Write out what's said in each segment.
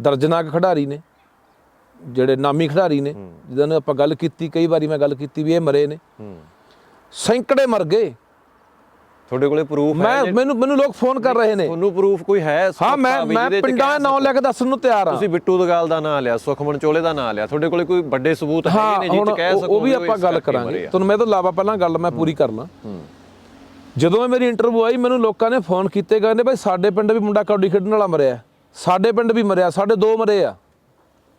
ਦਰਜਨਾਕ ਖਿਡਾਰੀ ਨੇ ਜਿਹੜੇ ਨਾਮੀ ਖਿਡਾਰੀ ਨੇ ਜਿੱਦਾਂ ਨੂੰ ਆਪਾਂ ਗੱਲ ਕੀਤੀ ਕਈ ਵਾਰੀ ਮੈਂ ਗੱਲ ਕੀਤੀ ਵੀ ਇਹ ਮਰੇ ਨੇ। ਹੂੰ। ਸੈਂਕੜੇ ਮਰ ਗਏ। ਤੁਹਾਡੇ ਕੋਲੇ ਪ੍ਰੂਫ ਹੈ ਮੈਂ ਮੈਨੂੰ ਮੈਨੂੰ ਲੋਕ ਫੋਨ ਕਰ ਰਹੇ ਨੇ। ਤੁਹਾਨੂੰ ਪ੍ਰੂਫ ਕੋਈ ਹੈ ਹਾਂ ਮੈਂ ਮੈਂ ਪਿੰਡਾਂ ਨਾਂ? ਲੈ ਕੇ ਦੱਸਣ ਨੂੰ ਤਿਆਰ ਹਾਂ। ਤੁਸੀਂ ਬਿੱਟੂ ਦਗਾਲ ਦਾ ਨਾਮ ਲਿਆ ਸੁਖਮਨ ਚੋਲੇ ਦਾ ਨਾਮ ਲਿਆ ਤੁਹਾਡੇ ਕੋਲੇ ਕੋਈ ਵੱਡੇ ਸਬੂਤ ਹੈਗੇ ਹਾਂ ਨੇ ਜਿੱਚ ਕਹਿ ਸਕੋ ਉਹ ਵੀ ਆਪਾਂ ਗੱਲ ਕਰਾਂਗੇ। ਤੁਹਾਨੂੰ ਮੈਂ ਤਾਂ ਲਾਵਾ ਪਹਿਲਾਂ ਗੱਲ ਮੈਂ ਪੂਰੀ ਕਰ ਲਾਂ। ਜਦੋਂ ਮੇਰੀ ਇੰਟਰਵਿਊ ਆਈ ਮੈਨੂੰ ਲੋਕਾਂ ਨੇ ਫੋਨ ਕੀਤੇ ਕਹਿੰਦੇ ਭਾਈ ਸਾਡੇ ਪਿੰਡ ਵੀ ਮੁੰਡਾ ਕਬੱਡੀ ਖੇਡਣ ਵਾਲਾ ਮਰਿਆ। ਸਾਡੇ ਪਿੰਡ ਵੀ ਮਰਿਆ ਸਾਡੇ ਦੋ ਮਰੇ ਆ।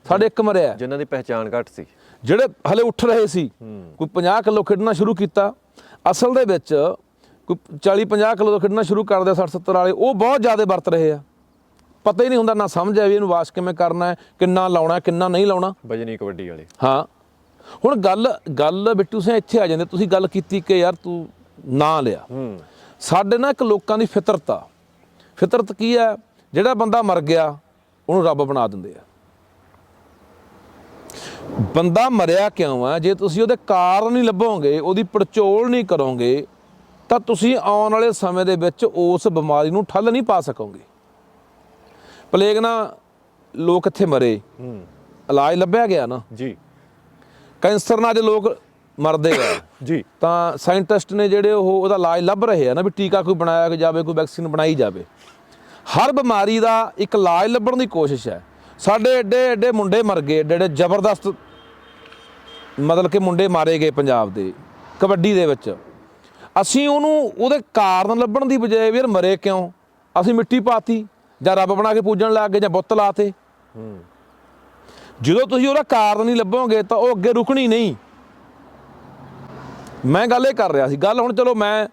ਸਾਡੇ ਇੱਕ ਮਰਿਆ। ਜਿਨ੍ਹਾਂ ਦੀ ਪਹਿਚਾਣ ਘੱਟ ਸੀ। ਜਿਹੜੇ ਹਲੇ ਉੱਠ ਰਹੇ ਸੀ ਕੋਈ 50 ਕਿਲੋ ਖੇਡਣਾ ਸ਼ੁਰੂ ਕੀਤਾ। ਅਸਲ ਦੇ ਵਿੱਚ ਕੋਈ 40 50 ਕਿਲੋ ਖੇਡਣਾ ਸ਼ੁਰੂ ਕਰਦੇ 60 70 ਵਾਲੇ ਉਹ ਬਹੁਤ ਜ਼ਿਆਦਾ ਵਰਤ ਰਹੇ ਆ। ਪਤਾ ਹੀ ਨਹੀਂ ਹੁੰਦਾ ਨਾ ਸਮਝ ਆ ਵੀ ਇਹਨੂੰ ਵਾਸ਼ ਕਿਵੇਂ ਕਰਨਾ ਹੈ ਕਿੰਨਾ ਲਾਉਣਾ ਕਿੰਨਾ ਨਹੀਂ ਲਾਉਣਾ। ਬਜਨੀ ਕਬੱਡੀ ਵਾਲੇ। ਹਾਂ। ਹੁਣ ਗੱਲ ਗੱਲ ਬਿੱਟੂ ਸਿੰਘ ਇੱਥੇ ਆ ਜਾਂਦੇ ਤੁਸੀਂ ਗੱਲ ਕੀਤੀ ਕਿ ਯਾਰ ਤੂੰ ਨਾਂ ਲਿਆ। ਸਾਡੇ ਨਾਲ ਇੱਕ ਲੋਕਾਂ ਦੀ ਫਿਤਰਤ। ਆ ਫਿਤਰਤ ਕੀ ਹੈ? ਜਿਹੜਾ ਬੰਦਾ ਮਰ ਗਿਆ ਉਹਨੂੰ ਰੱਬ ਬਣਾ ਦਿੰਦੇ ਆ। ਬੰਦਾ ਮਰਿਆ ਕਿਉਂ ਆ? ਜੇ ਤੁਸੀਂ ਉਹਦੇ ਕਾਰਨ ਨਹੀਂ ਲੱਭੋਗੇ ਉਹਦੀ ਪੜਚੋਲ ਨਹੀਂ ਕਰੋਗੇ ਤਾਂ ਤੁਸੀਂ ਆਉਣ ਵਾਲੇ ਸਮੇਂ ਦੇ ਵਿੱਚ ਉਸ ਬਿਮਾਰੀ ਨੂੰ ਠੱਲ ਨਹੀਂ ਪਾ ਸਕੋਗੇ। ਪਲੇਗ ਨਾਲ ਲੋਕ ਇੱਥੇ ਮਰੇ। ਹੂੰ। ਇਲਾਜ ਲੱਭਿਆ ਗਿਆ ਨਾ? ਜੀ। ਕੈਂਸਰ ਨਾਲ ਜੇ ਲੋਕ ਮਰਦੇ ਆ ਜੀ। ਤਾਂ ਸਾਇੰਟਿਸਟ ਨੇ ਜਿਹੜੇ ਉਹ ਉਹਦਾ ਇਲਾਜ ਲੱਭ ਰਹੇ ਆ ਨਾ ਵੀ ਟੀਕਾ ਕੋਈ ਬਣਾਇਆ ਜਾਵੇ ਕੋਈ ਵੈਕਸੀਨ ਬਣਾਈ ਜਾਵੇ। ਹਰ ਬਿਮਾਰੀ ਦਾ ਇੱਕ ਇਲਾਜ ਲੱਭਣ ਦੀ ਕੋਸ਼ਿਸ਼ ਹੈ। ਸਾਡੇ ਐਡੇ ਐਡੇ ਮੁੰਡੇ ਮਰ ਗਏ, ਐਡੇ ਐਡੇ ਜ਼ਬਰਦਸਤ ਮਤਲਬ ਕਿ ਮੁੰਡੇ ਮਾਰੇ ਗਏ ਪੰਜਾਬ ਦੇ, ਕਬੱਡੀ ਦੇ ਵਿੱਚ। ਅਸੀਂ ਉਹਨੂੰ, ਉਹਦੇ ਕਾਰਨ ਲੱਭਣ ਦੀ ਬਜਾਏ ਵੀ ਯਾਰ ਮਰੇ ਕਿਉਂ? ਅਸੀਂ ਮਿੱਟੀ ਪਾਤੀ, ਜਾਂ ਰੱਬ ਬਣਾ ਕੇ ਪੂਜਣ ਲੱਗ ਗਏ, ਜਾਂ ਬੁੱਤ ਲਾਤੇ। ਹੂੰ ਜਦੋਂ ਤੁਸੀਂ ਉਹਦਾ ਕਾਰਨ ਨਹੀਂ ਲੱਭੋਗੇ, ਤਾਂ ਉਹ ਅੱਗੇ ਰੁਕਣੀ ਨਹੀਂ। ਮੈਂ ਗੱਲ ਇਹ ਕਰ ਰਿਹਾ ਸੀ, ਗੱਲ ਹੁਣ ਚਲੋ ਮੈਂ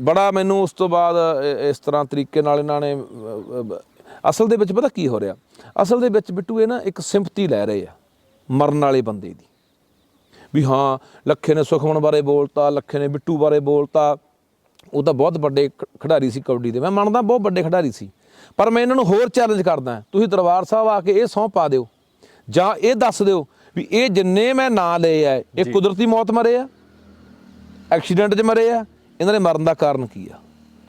ਬੜਾ ਮੈਨੂੰ ਉਸ ਤੋਂ ਬਾਅਦ ਇਸ ਤਰ੍ਹਾਂ ਤਰੀਕੇ ਨਾਲ ਇਹਨਾਂ ਨੇ ਅਸਲ ਦੇ ਵਿੱਚ ਪਤਾ ਕੀ ਹੋ ਰਿਹਾ? ਅਸਲ ਦੇ ਵਿੱਚ ਬਿੱਟੂ ਇਹ ਨਾ ਇੱਕ ਸਿੰਪਥੀ ਲੈ ਰਹੇ ਆ ਮਰਨ ਵਾਲੇ ਬੰਦੇ ਦੀ। ਵੀ ਹਾਂ ਲੱਖੇ ਨੇ ਸੁਖਮਨ ਬਾਰੇ ਬੋਲਤਾ ਲੱਖੇ ਨੇ ਬਿੱਟੂ ਬਾਰੇ ਬੋਲਤਾ। ਉਹ ਤਾਂ ਬਹੁਤ ਵੱਡੇ ਖਿਡਾਰੀ ਸੀ ਕਬੱਡੀ ਦੇ। ਮੈਂ ਮੰਨਦਾ ਬਹੁਤ ਵੱਡੇ ਖਿਡਾਰੀ ਸੀ। ਪਰ ਮੈਂ ਇਹਨਾਂ ਨੂੰ ਹੋਰ ਚੈਲੰਜ ਕਰਦਾ ਤੁਸੀਂ ਦਰਬਾਰ ਸਾਹਿਬ ਆ ਕੇ ਇਹ ਸਹੁੰ ਪਾ ਦਿਓ। ਜਾਂ ਇਹ ਦੱਸ ਦਿਓ ਵੀ ਇਹ ਜਿੰਨੇ ਮੈਂ ਨਾਂ ਲਏ ਆ ਇਹ ਕੁਦਰਤੀ ਮੌਤ ਮਰੇ ਆ ਐਕਸੀਡੈਂਟ 'ਚ ਮਰੇ ਆ ਇਹਨਾਂ ਦੇ ਮਰਨ ਦਾ ਕਾਰਨ ਕੀ ਆ?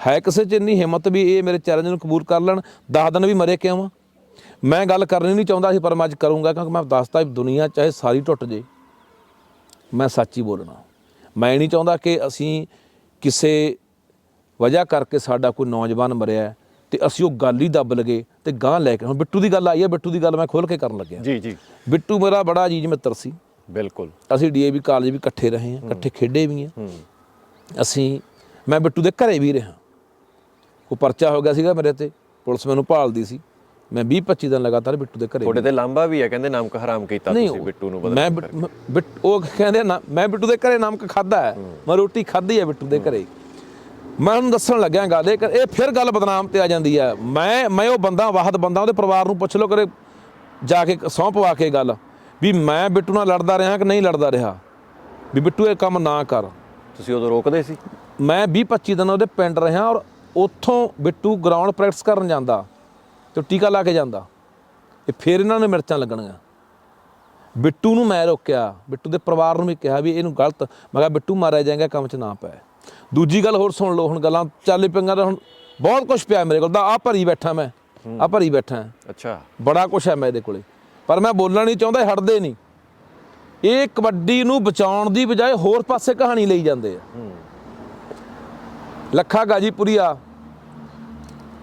ਹੈ ਕਿਸੇ 'ਚ ਇੰਨੀ ਹਿੰਮਤ ਵੀ ਇਹ ਮੇਰੇ ਚੈਲੰਜ ਨੂੰ ਕਬੂਲ ਕਰ ਲੈਣ? ਦਸ ਦਿਨ ਵੀ ਮਰੇ ਕਿਉਂ ਆ? ਮੈਂ ਗੱਲ ਕਰਨੀ ਨਹੀਂ ਚਾਹੁੰਦਾ ਸੀ ਪਰ ਮੈਂ ਅੱਜ ਕਰੂੰਗਾ ਕਿਉਂਕਿ ਮੈਂ ਦੱਸਦਾ ਦੁਨੀਆ ਚਾਹੇ ਸਾਰੀ ਟੁੱਟ ਜੇ ਮੈਂ ਸੱਚ ਹੀ ਬੋਲਣਾ। ਮੈਂ ਨਹੀਂ ਚਾਹੁੰਦਾ ਕਿ ਅਸੀਂ ਕਿਸੇ ਵਜ੍ਹਾ ਕਰਕੇ ਸਾਡਾ ਕੋਈ ਨੌਜਵਾਨ ਮਰਿਆ ਤੇ ਅਸੀਂ ਉਹ ਗੱਲ ਹੀ ਦੱਬ ਲਗੇ ਤੇ ਗਾਂ ਲੈ ਕੇ ਹੁਣ ਬਿੱਟੂ ਦੀ ਗੱਲ ਆਈ ਹੈ ਬਿੱਟੂ ਦੀ ਗੱਲ ਮੈਂ ਖੋਲ ਕੇ ਕਰਨ ਲੱਗਿਆ। ਜੀ ਜੀ। ਬਿੱਟੂ ਮੇਰਾ ਬੜਾ ਅਜੀਜ਼ ਮਿੱਤਰ ਸੀ। ਬਿਲਕੁਲ। ਅਸੀਂ ਡੀਏਵੀ ਕਾਲਜ ਵੀ ਇਕੱਠੇ ਰਹੇ ਹਾਂ ਇਕੱਠੇ ਖੇਡੇ ਵੀ ਹੂੰ। ਅਸੀਂ ਮੈਂ ਬਿੱਟੂ ਦੇ ਘਰੇ ਵੀ ਰਿਹਾ। ਕੋਈ ਪਰਚਾ ਹੋ ਗਿਆ ਸੀਗਾ ਮੇਰੇ ਤੇ ਪੁਲਿਸ ਮੈਨੂੰ ਭਾਲਦੀ ਸੀ। ਮੈਂ 20 25 ਦਿਨ ਲਗਾਤਾਰ ਬਿੱਟੂ ਦੇ ਘਰੇ ਤੁਹਾਡੇ ਤੇ ਲਾਂਬਾ ਵੀ ਹੈ ਕਹਿੰਦੇ ਨਮਕ ਹਰਾਮ ਕੀਤਾ ਤੁਸੀਂ ਬਿੱਟੂ ਨੂੰ ਬਦਲ ਮੈਂ ਬਿੱਟ- ਉਹ ਕਹਿੰਦੇ ਨਾ ਮੈਂ ਬਿੱਟੂ ਦੇ ਘਰੇ ਨਮਕ ਖਾਦਾ ਹੈ ਮੈਂ ਰੋਟੀ ਖਾਧੀ ਹੈ ਬਿੱਟੂ ਦੇ ਘਰੇ। ਮੈਂ ਉਹਨੂੰ ਦੱਸਣ ਲੱਗਿਆ ਗੱਲ ਇਹ ਇਹ ਫਿਰ ਗੱਲ ਬਦਨਾਮ ਤੇ ਆ ਜਾਂਦੀ ਹੈ। ਮੈਂ ਮੈਂ ਉਹ ਬੰਦਾ ਵਾਹਦ ਬੰਦਾ ਉਹਦੇ ਪਰਿਵਾਰ ਨੂੰ ਪੁੱਛ ਲਓ ਕਰੇ ਜਾ ਕੇ ਸਹੁੰ ਪਵਾ ਕੇ ਗੱਲ। ਵੀ ਮੈਂ ਬਿੱਟੂ ਨਾਲ ਲੜਦਾ ਰਿਹਾ ਕਿ ਨਹੀਂ ਲੜਦਾ ਰਿਹਾ? ਵੀ ਬਿੱਟੂ ਇਹ ਕੰਮ ਨਾ ਕਰ। ਤੁਸੀਂ ਉਦੋਂ ਰੋਕਦੇ ਸੀ? ਮੈਂ 20 25 ਦਿਨ ਉਹਦੇ ਪਿੰਡ ਰਿਹਾ ਔਰ ਉੱਥੋਂ ਬਿੱਟੂ ਗਰਾਊਂਡ ਪ੍ਰੈਕਟਿਸ ਕਰਨ ਜਾਂਦਾ ਤੇ ਟੀਕਾ ਲਾ ਕੇ ਜਾਂਦਾ ਇਹ ਫਿਰ ਇਹਨਾਂ ਨੇ ਮਿਰਚਾਂ ਲੱਗਣੀਆਂ। ਬਿੱਟੂ ਨੂੰ ਮੈਂ ਰੋਕਿਆ। ਬਿੱਟੂ ਦੇ ਪਰਿਵਾਰ ਨੂੰ ਵੀ ਕਿਹਾ ਵੀ ਇਹਨੂੰ ਗਲਤ ਮੈਂ ਕਿਹਾ ਬਿੱਟੂ ਮਾਰਿਆ ਜਾਏਗਾ ਕੰਮ 'ਚ ਨਾ ਪੈ ਦੂਜੀ ਗੱਲ ਹੋਰ ਸੁਣ ਲਓ ਹੁਣ ਗੱਲਾਂ ਚੱਲ ਪਈਆਂ ਤਾਂ ਹੁਣ ਬਹੁਤ ਕੁਝ ਪਿਆ ਮੇਰੇ ਕੋਲ। ਤਾਂ ਆ ਭਰੀ ਬੈਠਾ ਮੈਂ। ਆ ਭਰੀ ਬੈਠਾ। ਅੱਛਾ। ਬੜਾ ਕੁਝ ਹੈ ਮੇਰੇ ਕੋਲੇ। ਪਰ ਮੈਂ ਬੋਲਣਾ ਨਹੀਂ ਚਾਹੁੰਦਾ ਹਟਦੇ ਨਹੀਂ। ਇਹ ਕਬੱਡੀ ਨੂੰ ਬਚਾਉਣ ਦੀ ਬਜਾਏ ਹੋਰ ਪਾਸੇ ਕਹਾਣੀ ਲਈ ਜਾਂਦੇ ਆ। ਹੂੰ। ਲੱਖਾ ਗਾਜੀਪੁਰੀਆ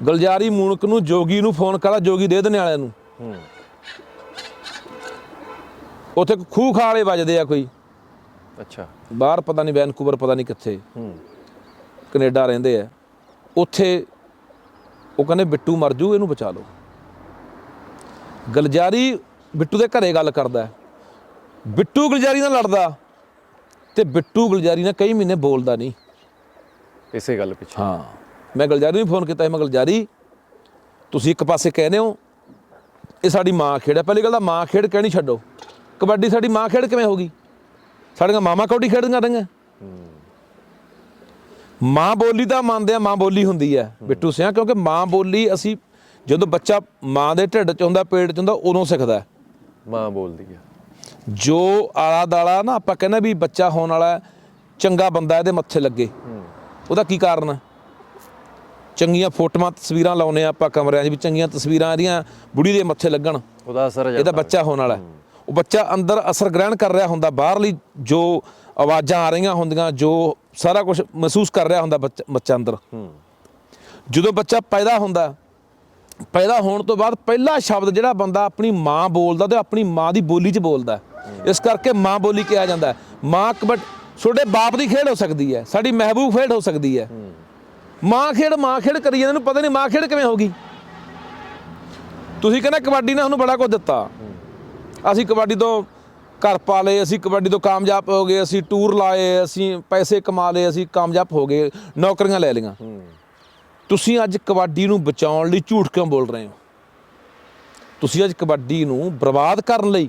ਗਲਜਾਰੀ ਮੂਨਕ ਨੂੰ ਜੋਗੀ ਨੂੰ ਫੋਨ ਕਰਾ ਜੋਗੀ ਦੇ ਦੇਣੇ ਵਾਲਿਆਂ ਨੂੰ। ਉੱਥੇ ਖੂਹ ਖਾਲੇ ਵੱਜਦੇ ਆ ਕੋਈ। ਅੱਛਾ। ਬਾਹਰ ਪਤਾ ਨਹੀਂ ਵੈਨਕੂਵਰ ਪਤਾ ਨਹੀਂ ਕਿੱਥੇ। ਹੂੰ। ਕੈਨੇਡਾ ਰਹਿੰਦੇ ਆ। ਉੱਥੇ ਉਹ ਕਹਿੰਦੇ ਬਿੱਟੂ ਮਰ ਜੂ ਇਹਨੂੰ ਬਚਾ ਲਓ। ਗਲਜਾਰੀ ਬਿੱਟੂ ਦੇ ਘਰੇ ਗੱਲ ਕਰਦਾ। ਹੈ। ਬਿੱਟੂ ਗਲਜਾਰੀ ਨਾਲ ਲੜਦਾ ਤੇ ਬਿੱਟੂ ਗਲਜਾਰੀ ਨਾਲ ਕਈ ਮਹੀਨੇ ਬੋਲਦਾ ਨਹੀਂ। ਇਸੇ ਗੱਲ ਪਿੱਛੇ। ਹਾਂ ਮੈਂ ਗਲਜਾਰੀ ਨੂੰ ਫੋਨ ਕੀਤਾ ਸੀ, ਮੈਂ ਗਲਜਾਰੀ ਤੁਸੀਂ ਇੱਕ ਪਾਸੇ ਕਹਿੰਦੇ ਹੋ ਇਹ ਸਾਡੀ ਮਾਂ ਖੇਡ ਹੈ। ਪਹਿਲੀ ਗੱਲ ਤਾਂ ਮਾਂ ਖੇਡ ਕਹਿਣੀ ਛੱਡੋ। ਕਬੱਡੀ ਸਾਡੀ ਮਾਂ ਖੇਡ ਕਿਵੇਂ ਹੋਗੀ ਸਾਡੀਆਂ ਮਾਮਾ ਕਬੱਡੀ ਖੇਡਦੀਆਂ ਰਹੀਆਂ। ਮਾਂ ਬੋਲੀ ਤਾਂ ਮੰਨਦੇ ਆ ਮਾਂ ਬੋਲੀ ਹੁੰਦੀ ਹੈ। ਬਿੱਟੂ ਸਿਆਂ ਕਿਉਂਕਿ ਮਾਂ ਬੋਲੀ ਅਸੀਂ ਜਦੋਂ ਬੱਚਾ ਮਾਂ ਦੇ ਢਿੱਡ 'ਚ ਹੁੰਦਾ ਪੇਟ 'ਚ ਹੁੰਦਾ ਉਦੋਂ ਸਿੱਖਦਾ ਹੈ। ਮਾਂ ਬੋਲਦੀ ਹੈ। ਜੋ ਆਲਾ ਦਾਲਾ ਨਾ ਆਪਾਂ ਕਹਿੰਦੇ ਵੀ ਬੱਚਾ ਹੋਣ ਵਾਲਾ ਚੰਗਾ ਬੰਦਾ ਇਹਦੇ ਮੱਥੇ ਲੱਗੇ। ਉਹਦਾ ਕੀ ਕਾਰਨ ਹੈ? ਚੰਗੀਆਂ ਫੋਟੋਆਂ ਤਸਵੀਰਾਂ ਲਾਉਨੇ ਆ ਆਪਾਂ ਕਮਰਿਆਂ 'ਚ ਵੀ ਚੰਗੀਆਂ ਤਸਵੀਰਾਂ ਇਹਦੀਆਂ ਬੁੜੀ ਦੇ ਮੱਥੇ ਲੱਗਣ। ਉਹਦਾ ਅਸਰ ਇਹਦਾ ਜਾਂਦਾ। ਬੱਚਾ ਹੋਣ ਵਾਲਾ। ਉਹ ਬੱਚਾ ਅੰਦਰ ਅਸਰ ਗ੍ਰਹਿਣ ਕਰ ਰਿਹਾ ਹੁੰਦਾ ਬਾਹਰਲੀ ਜੋ ਆਵਾਜ਼ਾਂ ਆ ਰਹੀਆਂ ਹੁੰਦੀਆਂ ਜੋ ਸਾਰਾ ਕੁਝ ਮਹਿਸੂਸ ਕਰ ਰਿਹਾ ਹੁੰਦਾ ਬੱਚਾ ਬੱਚਾ ਅੰਦਰ। ਜਦੋਂ ਬੱਚਾ ਪੈਦਾ ਹੁੰਦਾ ਪੈਦਾ ਹੋਣ ਤੋਂ ਬਾਅਦ ਪਹਿਲਾ ਸ਼ਬਦ ਜਿਹੜਾ ਬੰਦਾ ਆਪਣੀ ਮਾਂ ਬੋਲਦਾ ਤੇ ਆਪਣੀ ਮਾਂ ਦੀ ਬੋਲੀ 'ਚ ਬੋਲਦਾ। ਇਸ ਕਰਕੇ ਮਾਂ ਬੋਲੀ ਕਿਹਾ ਜਾਂਦਾ। ਮਾਂ ਕਬੱਡ ਤੁਹਾਡੇ ਬਾਪ ਦੀ ਖੇਡ ਹੋ ਸਕਦੀ ਹੈ ਸਾਡੀ ਮਹਿਬੂਬ ਖੇਡ ਹੋ ਸਕਦੀ ਹੈ। ਮਾਂ ਖੇਡ ਮਾਂ ਖੇਡ ਕਰੀ ਜਾਂਦੇ ਨੂੰ ਪਤਾ ਨਹੀਂ ਮਾਂ ਖੇਡ ਕਿਵੇਂ ਹੋਗੀ ਤੁਸੀਂ ਕਹਿੰਦੇ ਕਬੱਡੀ ਨੇ ਸਾਨੂੰ ਬੜਾ ਕੁਝ ਦਿੱਤਾ। ਅਸੀਂ ਕਬੱਡੀ ਤੋਂ ਘਰ ਪਾ ਲਏ ਅਸੀਂ ਕਬੱਡੀ ਤੋਂ ਕਾਮਯਾਬ ਹੋ ਗਏ ਅਸੀਂ ਟੂਰ ਲਾਏ ਅਸੀਂ ਪੈਸੇ ਕਮਾ ਲਏ ਅਸੀਂ ਕਾਮਯਾਬ ਹੋ ਗਏ ਨੌਕਰੀਆਂ ਲੈ ਲਈਆਂ। ਤੁਸੀਂ ਅੱਜ ਕਬੱਡੀ ਨੂੰ ਬਚਾਉਣ ਲਈ ਝੂਠ ਕਿਉਂ ਬੋਲ ਰਹੇ ਹੋ? ਤੁਸੀਂ ਅੱਜ ਕਬੱਡੀ ਨੂੰ ਬਰਬਾਦ ਕਰਨ ਲਈ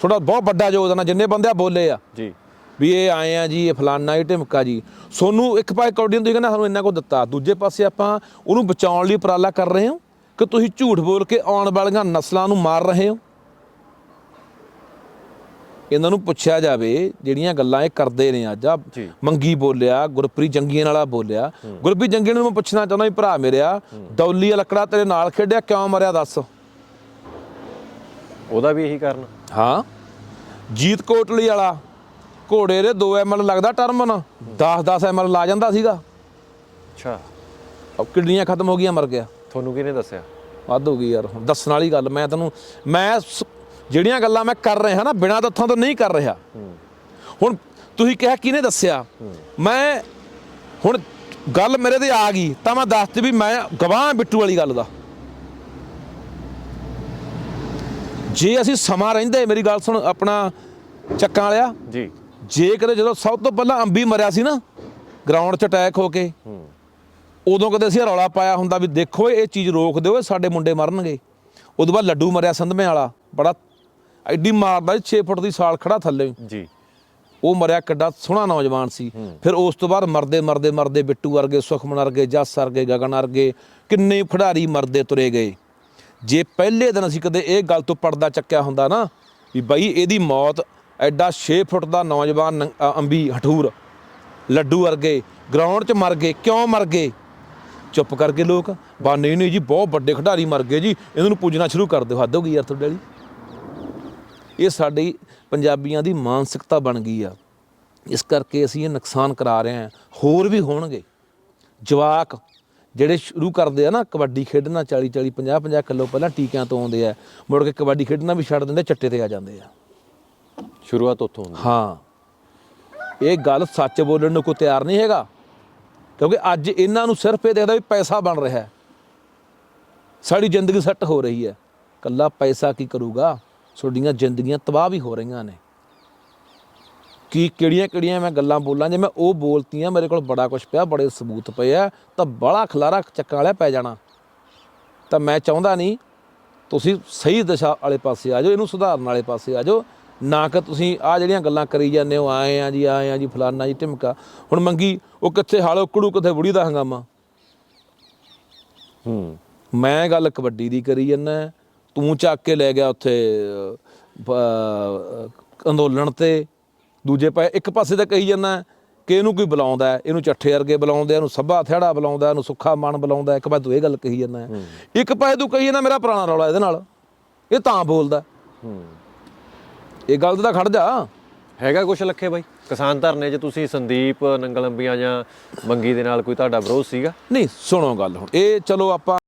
ਤੁਹਾਡਾ ਬਹੁਤ ਵੱਡਾ ਯੋਗਦਾਨ ਆ ਜਿੰਨੇ ਬੰਦੇ ਆ ਬੋਲੇ ਆ। ਜੀ। ਵੀ ਇਹ ਆਏ ਆ ਜੀ ਇਹ ਫਲਾਨਾ ਇਹ ਢਿਮਕਾ ਜੀ। ਸੋਨੂੰ ਇੱਕ ਪਾਸੇ ਕਬੱਡੀ ਨੂੰ ਤੁਸੀਂ ਕਹਿੰਦਾ ਸਾਨੂੰ ਇੰਨਾ ਕੁ ਦਿੱਤਾ। ਦੂਜੇ ਪਾਸੇ ਆਪਾਂ ਉਹਨੂੰ ਬਚਾਉਣ ਲਈ ਉਪਰਾਲਾ ਕਰ ਰਹੇ ਹਾਂ ਕਿ ਤੁਸੀਂ ਝੂਠ ਬੋਲ ਕੇ ਆਉਣ ਵਾਲੀਆਂ ਨਸਲਾਂ ਨੂੰ ਮਾਰ ਰਹੇ ਹੋ? ਇਹਨਾਂ ਨੂੰ ਪੁੱਛਿਆ ਜਾਵੇ ਜਿਹੜੀਆਂ ਗੱਲਾਂ ਇਹ ਕਰਦੇ ਨੇ ਅੱਜ। ਆ। ਮੰਗੀ ਬੋਲਿਆ ਗੁਰਪ੍ਰੀਤ ਜੰਗੀਆਂ ਵਾਲਾ ਬੋਲਿਆ। ਗੁਰਪ੍ਰੀਤ ਜੰਗੀਆਂ ਨੂੰ ਮੈਂ ਪੁੱਛਣਾ ਚਾਹੁੰਦਾ ਵੀ ਭਰਾ ਮੇਰਿਆ ਦੌਲੀ ਲੱਕੜਾ ਤੇਰੇ ਨਾਲ ਖੇਡਿਆ ਕਿਉਂ ਮਰਿਆ ਦੱਸ? ਉਹਦਾ ਵੀ ਇਹੀ ਕਾਰਨ। ਹਾਂ। ਜੀਤ ਕੋਟਲੀ ਵਾਲਾ ਘੋੜੇ ਦੇ 2 ਐਮਐਲ ਲੱਗਦਾ ਟਰਮਨ 10 10 ਐਮਐਲ ਲਾ ਜਾਂਦਾ ਸੀਗਾ। ਅੱਛਾ। ਉਹ ਕਿਡਨੀਆਂ ਖਤਮ ਹੋ ਗਈਆਂ ਮਰ ਗਿਆ। ਤੁਹਾਨੂੰ ਕਿਹਨੇ ਦੱਸਿਆ? ਵੱਧ ਹੋ ਗਈ ਯਾਰ ਹੁਣ ਦੱਸਣ ਵਾਲੀ ਗੱਲ ਮੈਂ ਤੈਨੂੰ ਮੈਂ ਸ- ਜਿਹੜੀਆਂ ਗੱਲਾਂ ਮੈਂ ਕਰ ਰਿਹਾ ਨਾ ਬਿਨਾਂ ਤੱਥਾਂ ਤੋਂ ਨਹੀਂ ਕਰ ਰਿਹਾ। ਹੁਣ ਤੁਸੀਂ ਕਿਹਾ ਕਿਹਨੇ ਦੱਸਿਆ? ਮੈਂ ਹੁਣ ਗੱਲ ਮੇਰੇ ਤੇ ਆ ਗਈ ਤਾਂ ਮੈਂ ਦੱਸਤੀ ਵੀ ਮੈਂ ਗਵਾਹ ਹਾਂ ਬਿੱਟੂ ਵਾਲੀ ਗੱਲ ਦਾ। ਜੇ ਅਸੀਂ ਸਮਾਂ ਰਹਿੰਦੇ ਮੇਰੀ ਗੱਲ ਸੁਣ ਆਪਣਾ ਚੱਕਾਂ ਵਾਲਿਆ। ਜੀ। ਜੇ ਕਦੇ ਜਦੋਂ ਸਭ ਤੋਂ ਪਹਿਲਾਂ ਅੰਬੀ ਮਰਿਆ ਸੀ ਨਾ ਗਰਾਊਂਡ 'ਚ ਅਟੈਕ ਹੋ ਕੇ ਹੂੰ। ਉਦੋਂ ਕਦੇ ਅਸੀਂ ਰੌਲਾ ਪਾਇਆ ਹੁੰਦਾ ਵੀ ਦੇਖੋ ਇਹ ਚੀਜ਼ ਰੋਕ ਦਿਓ ਇਹ ਸਾਡੇ ਮੁੰਡੇ ਮਰਨਗੇ। ਉਦੋਂ ਬਾਅਦ ਲੱਡੂ ਮਰਿਆ ਸੰਧਮੇ ਵਾਲਾ ਬੜਾ ਐਡੀ ਮਾਰਦਾ 6 ਫੁੱਟ ਦੀ ਸਾਲ ਖੜਾ ਥੱਲੇ। ਜੀ। ਉਹ ਮਰਿਆ ਕਿੱਡਾ ਸੋਹਣਾ ਨੌਜਵਾਨ ਸੀ। ਫਿਰ ਉਸ ਤੋਂ ਬਾਅਦ ਮਰਦੇ ਮਰਦੇ ਮਰਦੇ ਬਿੱਟੂ ਵਰਗੇ ਸੁਖਮਨ ਵਰਗੇ ਜੱਸ ਵਰਗੇ ਗਗਨ ਵਰਗੇ ਕਿੰਨੇ ਖਿਡਾਰੀ ਮਰਦੇ ਤੁਰੇ ਗਏ। ਜੇ ਪਹਿਲੇ ਦਿਨ ਅਸੀਂ ਕਦੇ ਇਹ ਗੱਲ ਤੋਂ ਪਰਦਾ ਚੱਕਿਆ ਹੁੰਦਾ ਨਾ ਵੀ ਬਾਈ ਇਹਦੀ ਮੌਤ ਐਡਾ 6 ਫੁੱਟ ਦਾ ਨੌਜਵਾਨ ਨੰ- ਅੰਬੀ ਹਠੂਰ ਲੱਡੂ ਵਰਗੇ ਗਰਾਊਂਡ 'ਚ ਮਰ ਗਏ, ਕਿਉਂ ਮਰ ਗਏ? ਚੁੱਪ ਕਰਕੇ ਲੋਕ। ਬਾ ਨਹੀਂ ਨਹੀਂ ਜੀ, ਬਹੁਤ ਵੱਡੇ ਖਿਡਾਰੀ ਮਰ ਗਏ ਜੀ। ਇਹਨਾਂ ਨੂੰ ਪੂਜਣਾ ਸ਼ੁਰੂ ਕਰ ਦਿਓ, ਹੱਦ ਹੋ ਗਈ ਯਾਰ ਤੁਹਾਡੇ ਵਾਲੀ। ਇਹ ਸਾਡੀ ਪੰਜਾਬੀਆਂ ਦੀ ਮਾਨਸਿਕਤਾ ਬਣ ਗਈ ਆ। ਇਸ ਕਰਕੇ ਅਸੀਂ ਇਹ ਨੁਕਸਾਨ ਕਰਾ ਰਹੇ ਹਾਂ। ਹੋਰ ਵੀ ਹੋਣਗੇ। ਜਵਾਕ ਜਿਹੜੇ ਸ਼ੁਰੂ ਕਰਦੇ ਆ ਨਾ ਕਬੱਡੀ ਖੇਡਣਾ 40 40 50 50 ਕਿਲੋ ਪਹਿਲਾਂ ਟੀਕਿਆਂ ਤੋਂ ਆਉਂਦੇ ਆ ਮੁੜ ਕੇ ਕਬੱਡੀ ਖੇਡਣਾ ਵੀ ਛੱਡ ਦਿੰਦੇ ਚੱਟੇ ਤੇ ਆ ਜਾਂਦੇ ਆ। ਸ਼ੁਰੂਆਤ ਉੱਥੋਂ ਹੁੰਦੀ ਹਾਂ। ਇਹ ਗੱਲ ਸੱਚ ਬੋਲਣ ਨੂੰ ਕੋਈ ਤਿਆਰ ਨਹੀਂ ਹੈਗਾ ਕਿਉਂਕਿ ਅੱਜ ਇਹਨਾਂ ਨੂੰ ਸਿਰਫ ਇਹ ਦੇਖਦਾ ਵੀ ਪੈਸਾ ਬਣ ਰਿਹਾ ਹੈ। ਸਾਡੀ ਜ਼ਿੰਦਗੀ ਸੈੱਟ ਹੋ ਰਹੀ ਹੈ। ਕੱਲਾ ਪੈਸਾ ਕੀ ਕਰੂਗਾ? ਤੁਹਾਡੀਆਂ ਜ਼ਿੰਦਗੀਆਂ ਤਬਾਹ ਵੀ ਹੋ ਰਹੀਆਂ ਨੇ। ਕੀ ਕਿਹੜੀਆਂ ਕਿਹੜੀਆਂ ਮੈਂ ਗੱਲਾਂ ਬੋਲਾਂ ਜੇ ਮੈਂ ਉਹ ਬੋਲਤੀਆਂ ਮੇਰੇ ਕੋਲ ਬੜਾ ਕੁਝ ਪਿਆ ਬੜੇ ਸਬੂਤ ਪਏ ਆ ਤਾਂ ਬੜਾ ਖਲਾਰਾ ਚੱਕਾਂ ਵਾਲਿਆ ਪੈ ਜਾਣਾ। ਤਾਂ ਮੈਂ ਚਾਹੁੰਦਾ ਨਹੀਂ ਤੁਸੀਂ ਸਹੀ ਦਿਸ਼ਾ ਵਾਲੇ ਪਾਸੇ ਆ ਜਾਓ ਇਹਨੂੰ ਸੁਧਾਰਨ ਵਾਲੇ ਪਾਸੇ ਆ ਜਾਓ। ਨਾ ਕਿ ਤੁਸੀਂ ਆ ਜਿਹੜੀਆਂ ਗੱਲਾਂ ਕਰੀ ਜਾਂਦੇ ਹੋ ਆਏ ਆ ਜੀ ਆਏ ਆ ਜੀ ਫਲਾਨਾ ਜੀ ਢਿਮਕਾ। ਹੁਣ ਮੰਗੀ ਉਹ ਕਿੱਥੇ ਹਾਲੋ ਕੁੜੂ ਕਿੱਥੇ ਬੁੜੀ ਦਾ ਹੰਗਾਮਾ? ਹੂੰ। ਮੈਂ ਗੱਲ ਕਬੱਡੀ ਦੀ ਕਰੀ ਜਾਂਦਾ ਤੂੰ ਚੱਕ ਕੇ ਲੈ ਗਿਆ ਉੱਥੇ ਅੰਦੋਲਨ ਤੇ। ਦੂਜੇ ਪਾਸੇ ਇੱਕ ਪਾਸੇ ਤਾਂ ਕਹੀ ਜਾਂਦਾ ਕਿ ਇਹਨੂੰ ਕੋਈ ਬੁਲਾਉਂਦਾ ਇਹਨੂੰ ਚੱਠੇ ਵਰਗੇ ਬੁਲਾਉਂਦੇ ਇਹਨੂੰ ਸੱਭਾ ਥਿਆੜਾ ਬੁਲਾਉਂਦਾ ਇਹਨੂੰ ਸੁੱਖਾ ਮਨ ਬੁਲਾਉਂਦਾ ਇੱਕ ਪਾਸੇ ਤੂੰ ਇਹ ਗੱਲ ਕਹੀ ਜਾਂਦਾ ਇੱਕ ਪਾਸੇ ਤੂੰ ਕਹੀ ਜਾਂਦਾ ਮੇਰਾ ਪੁਰਾਣਾ ਰੌਲਾ ਇਹਦੇ ਨਾਲ ਇਹ ਤਾਂ ਬੋਲਦਾ ਇਹ ਗੱਲ ਤਾਂ ਖੜ ਜਾ। ਹੈਗਾ ਕੁਛ ਲੱਖੇ ਬਾਈ? ਕਿਸਾਨ ਧਰਨੇ 'ਚ ਤੁਸੀਂ ਸੰਦੀਪ ਨੰਗਲੰਬੀਆਂ ਜਾਂ ਮੰਗੀ ਦੇ ਨਾਲ ਕੋਈ ਤੁਹਾਡਾ ਵਿਰੋਧ ਸੀਗਾ? ਨਹੀਂ ਸੁਣੋ ਗੱਲ ਹੁਣ। ਇਹ ਚਲੋ ਆਪਾਂ